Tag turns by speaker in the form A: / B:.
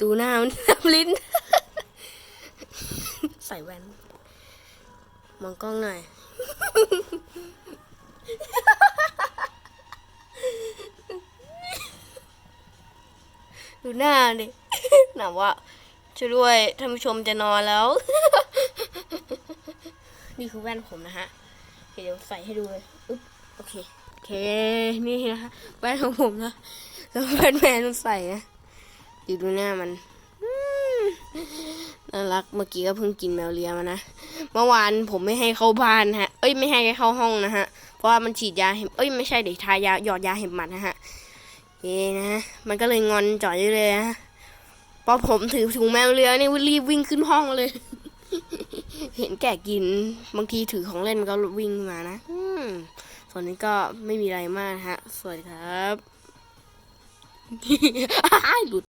A: ดูหน้ามันลิ้น ใส่แว่น มองกล้องหน่อย ดูหน้าดิหนาว่าช่วยด้วยท่านผู้ชมจะนอนแล้ว นี่คือแว่นผมนะฮะ เดี๋ยวใส่ให้ดูเลยอุ๊บโอเค โอเค นี่นะคะแว่นของผมนะ แล้วแว่นแมนมันใส่นะ ดูดูหน้ามันน่ารักเมื่อกี้ก็เพิ่งกินแมวเลียมานะเมื่อวานผมไม่ให้เข้าบ้านฮะ เอ้ยไม่ให้เข้าห้องนะฮะ เพราะว่ามันฉีดยาเห็บเอ้ยไม่ใช่เด็กทายาหยอดยาเห็บหมัดนะฮะเย้นะ มันก็เลยงอนจ่อยเลยฮะพอผมถือถุงแมวเลียนี่รีบวิ่งขึ้นห้องเลย เห็นแก่กินบางทีถือของเล่นมันก็วิ่งมานะส่วนนี้ก็ไม่มีอะไรมากฮะ สวัสดีครับหลุด